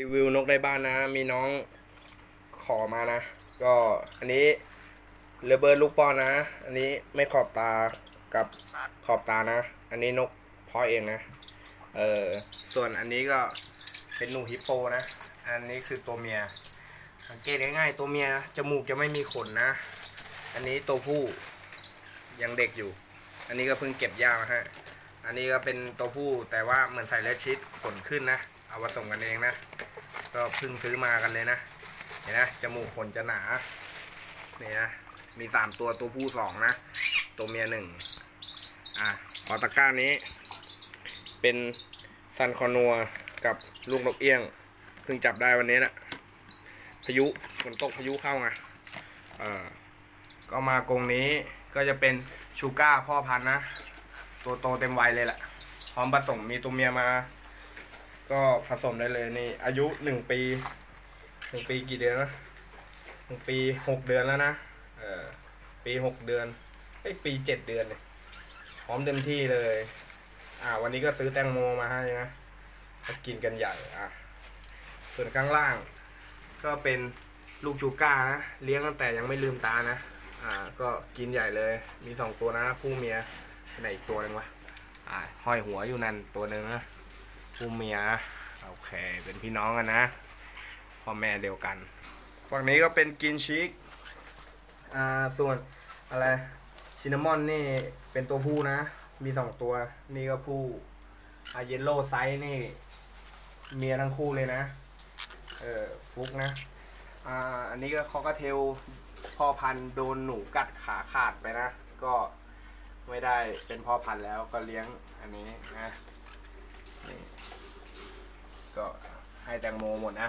รีวิวนกในบ้านนะ มีน้องขอมานะ ก็อันนี้เลเบิร์ลูกป้อนนะ อันนี้ไม่ขอบตากับขอบตานะ อันนี้นกเพาะเองนะ เออส่วนอันนี้ก็เป็นหนูฮิปโปนะ อันนี้คือตัวเมีย สังเกตง่ายๆตัวเมียจมูกจะไม่มีขนนะ อันนี้ตัวผู้ยังเด็กอยู่ อันนี้ก็เพิ่งเก็บยาฮะ อันนี้ก็เป็นตัวผู้แต่ว่าเหมือนใส่เลดชิดขนขึ้นนะ เอาผสมกันเองนะ ก็เพิ่งซื้อมากันเลยนะ เห็นนะจมูกขนจะหนาเนี่ยนะมีสามตัวตัวผู้สองนะ ตัวเมียหนึ่งอะขอตะกร้านี้ เป็นซันคอนัวกับลูกนกเอี้ยงเพิ่งจับได้วันนี้แหละพายุฝนตกพายุเข้าไงเออก็มากรงนี้ก็จะเป็นชูก้าพ่อพันธุ์นะ ตัวโตเต็มวัยเลยแหละพร้อมผสมมีตัวเมียมา ก็ผสมได้เลยนี่ อายุหนึ่งปีหนึ่งปีกี่เดือนนะหนึ่งปีหกเดือนแล้วนะเออปีหกเดือนไอ้ปีเจ็ดเดือนเลยพร้อมเต็มที่เลย อ่า วันนี้ก็ซื้อแตงโมมาให้นะก็กินกันใหญ่อะส่วนข้างล่าง ก็เป็นลูกชูก้านะเลี้ยงตั้งแต่ยังไม่ลืมตานะอ่า ก็กินใหญ่เลย มีสองตัวนะผู้เมียไหนอีกตัวหนึ่งวะอ่าห้อยหัวอยู่นั่นตัวหนึ่งนะ ผู้เมียโอเค เป็นพี่น้องกันนะพ่อแม่เดียวกันฝั่งนี้ก็เป็นกินชิกอ่าส่วนอะไรชินนามอนนี่เป็นตัวผู้นะ มีสองตัว นี่ก็ผู้อาเยลโล่ไซส์นี่ เมียทั้งคู่เลยนะ เออฟุกนะ อ่า อันนี้ก็คอกเทลพ่อพันธุ์โดนหนูกัดขาขาดไปนะ ก็ไม่ได้เป็นพ่อพันธุ์แล้วก็เลี้ยงอันนี้นะ นี่ก็ให้แตงโมหมดนะ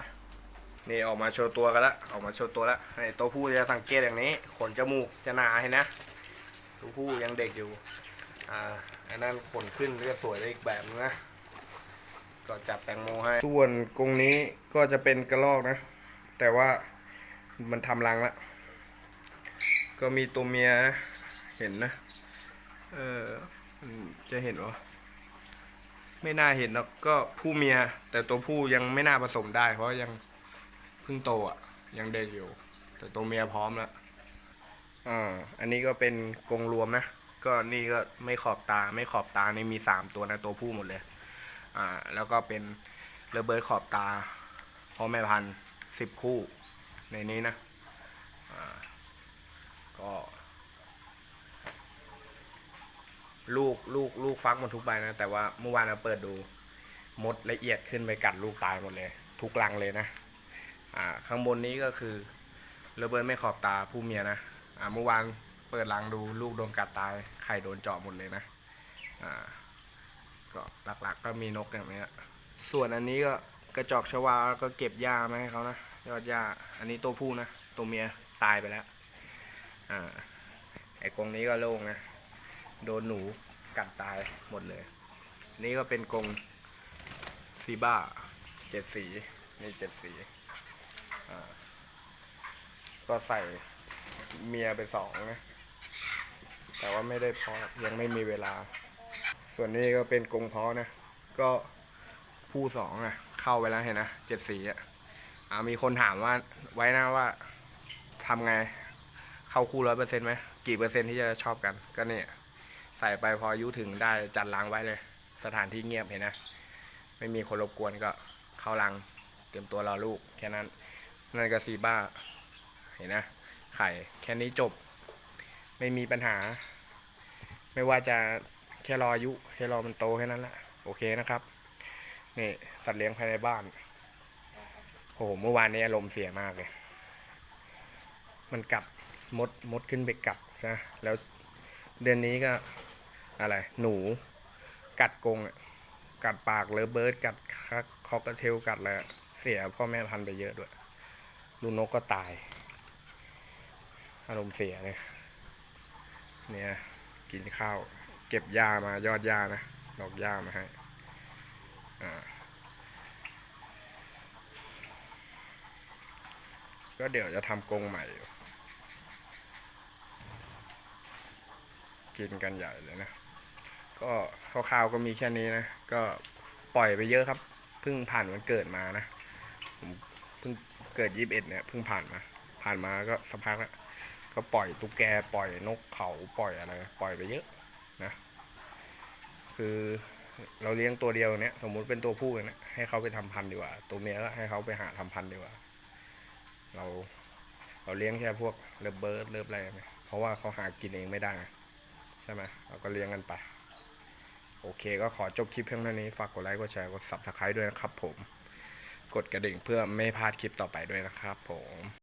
นี่ออกมาโชว์ตัวกันละออกมาโชว์ตัวละไอ้ตัวผู้จะสังเกตอย่างนี้ ขนจมูกจะหนาเห็นนะตัวผู้ยังเด็กอยู่ อ่าอันนั้นขนขึ้นก็สวยได้อีกแบบนึงนะ ก็จับแตงโมให้ ส่วนกรงนี้ก็จะเป็นกระรอกนะ แต่ว่ามันทำรังละ ก็มีตัวเมียเห็นนะ เออจะเห็นเหรอ ไม่น่าเห็นหรอกก็ผู้เมีย แต่ตัวผู้ยังไม่น่าผสมได้ เพราะยังเพิ่งโตอะ ยังเด็กอยู่ แต่ตัวเมียพร้อมแล้วอ่าอันนี้ก็เป็นกรงรวมนะก็นี่ก็ไม่ขอบตาไม่ขอบตานี่มีสามตัวนะตัวผู้หมดเลยอ่าแล้วก็เป็นเรเบิดขอบตาพ่อแม่พันธุ์สิบคู่ในนี้นะอ่าก็ ลูกลูกลูกฟักหมดทุกใบนะ แต่ว่าเมื่อวานเราเปิดดูมดละเอียดขึ้นไปกัดลูกตายหมดเลย ทุกรังเลยนะอ่าข้างบนนี้ก็คือเรเบิร์ตไม่ขอบตาผู้เมียนะอ่าเมื่อวานเปิดรังดูลูกโดนกัดตายไข่โดนเจาะหมดเลยนะอ่าก็หลักๆก็มีนกอย่างเนี้ยส่วนอันนี้ก็กระจอกชวาก็เก็บหญ้ามาให้เขานะยอดหญ้าอันนี้ตัวผู้นะตัวเมียตายไปแล้วอ่าไอ้กรงนี้ก็โล่งนะ โดนหนูกัดตายหมดเลย นี่ก็เป็นกรงซีบ้าเจ็ดสีนี่เจ็ดสีก็ใส่เมียไปสองนะแต่ว่าไม่ได้เพาะยังไม่มีเวลา ส่วนนี้ก็เป็นกรงเพาะนะ ก็ผู้สองอะ เข้าไปแล้วเห็นนะเจ็ดสีอะมีคนถามว่าไว้นะว่าทำไงเข้าคู่ร้อยเปอร์เซ็นต์ไหมกี่เปอร์เซ็นต์ที่จะชอบกันก็เนี่ย ใส่ไปพออายุถึงได้จัดล้างไว้เลย สถานที่เงียบเห็นนะ ไม่มีคนรบกวนก็เข้ารัง เตรียมตัวรอลูกแค่นั้น นั่นก็ซีบ้า เห็นนะ ไข่แค่นี้จบ ไม่มีปัญหา ไม่ว่าจะแค่รออายุแค่รอมันโตแค่นั้นแหละโอเคนะครับนี่สัตว์เลี้ยงภายในบ้านโอ้โหเมื่อวานนี้อารมณ์เสียมากเลย มันกัดมดมดขึ้นไปกัดนะแล้วเดือนนี้ก็ อะไร หนู กัดกรงกัดปากเลอเบิร์ด กัดคอกระเทลกัดอะไรอะเสียพ่อแม่พันธุ์ไปเยอะด้วย ลูกนกก็ตาย อารมณ์เสียเลยเนี่ยกินข้าว เก็บหญ้ามายอดหญ้านะ ดอกหญ้ามาให้อ่าก็เดี๋ยวจะทำกรงใหม่ กินกันใหญ่เลยนะ ก็คร่าวๆก็มีแค่นี้นะ ก็ปล่อยไปเยอะครับ เพิ่งผ่านวันเกิดมานะผมเพิ่งเกิดยี่สิบเอ็ดเนี่ยเพิ่งผ่านมา ผ่านมาก็สักพักแล้วก็ปล่อยตุ๊กแกปล่อยนกเขาปล่อยอะไรปล่อยไปเยอะนะ คือเราเลี้ยงตัวเดียวเนี่ยสมมุติเป็นตัวผู้เนี่ยให้เขาไปทำพันธุ์ดีกว่า ตัวเมียก็ให้เขาไปหาทำพันธุ์ดีกว่า เราเราเลี้ยงแค่พวกเลิฟเบิร์ดเลิฟอะไรเพราะว่าเขาหากินเองไม่ได้ใช่ไหมเราก็เลี้ยงกันไป โอเคก็ขอจบคลิปเพียงเท่านี้ ฝากกดไลค์ กดแชร์ กด subscribe ด้วยนะครับผม กดกระดิ่งเพื่อไม่พลาดคลิปต่อไปด้วยนะครับผม